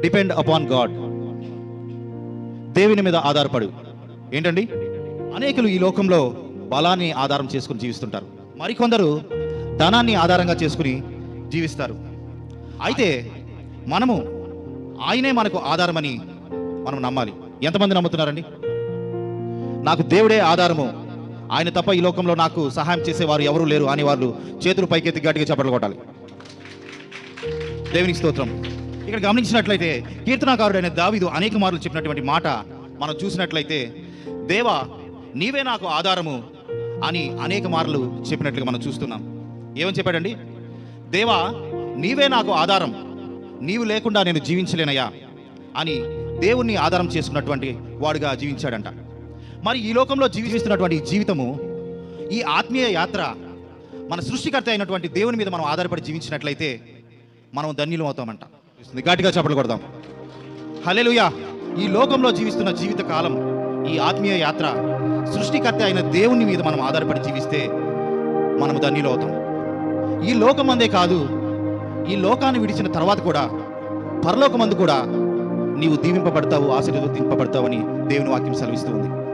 Depend upon God దేవుని మీద ఆధారపడు. ఏంటండి? అనేకులు ఈ లోకంలో బలాన్ని ఆధారం చేసుకుని జీవిస్తుంటారు. మరికొందరు ధనాన్ని ఆధారంగా చేసుకుని జీవిస్తారు. అయితే మనము ఆయనే మనకు ఆధారమని మనం నమ్మాలి. ఎంతమంది నమ్ముతున్నారండి? నాకు దేవుడే ఆధారము. ఆయన తప్ప ఈ లోకంలో నాకు సహాయం చేసేవారు ఎవరూ లేరు. అని వాళ్ళు చేతులు పైకెత్తి గట్టిగా చప్పట్లు కొట్టాలి దేవునికి స్తోత్రం. ఇక్కడ గమనించినట్లయితే కీర్తనాకారుడైన దావిదు అనేక మార్లు చెప్పినటువంటి మాట మనం చూసినట్లయితే దేవా నీవే నాకు ఆధారము అని అనేక మార్లు చెప్పినట్లుగా మనం చూస్తున్నాం. ఏమని చెప్పాడండి? దేవా నీవే నాకు ఆధారం. నీవు లేకుండా నేను జీవించలేనయ్యా అని దేవుణ్ణి ఆధారం చేసుకున్నటువంటి వాడుగా జీవించాడంట. మరి ఈ లోకంలో జీవిస్తున్నటువంటి జీవితము ఈ ఆత్మీయ యాత్ర మన సృష్టికర్త అయినటువంటి దేవుని మీద మనం ఆధారపడి జీవించినట్లయితే మనం ధన్యులం అవుతామంట. గట్టిగా చప్పట్లు కొడదాం. హలెలుయా ఈ లోకంలో జీవిస్తున్న జీవిత కాలం ఈ ఆత్మీయ యాత్ర సృష్టికర్త అయిన దేవుని మీద మనం ఆధారపడి జీవిస్తే మనము ధన్యులు అవుతాం. ఈ లోకం అందే కాదు ఈ లోకాన్ని విడిచిన తర్వాత కూడా పరలోకమందు కూడా నీవు దీవింపబడతావు ఆశీర్వదింపబడతావని దేవుని వాక్యం సెలవిస్తూ ఉంది.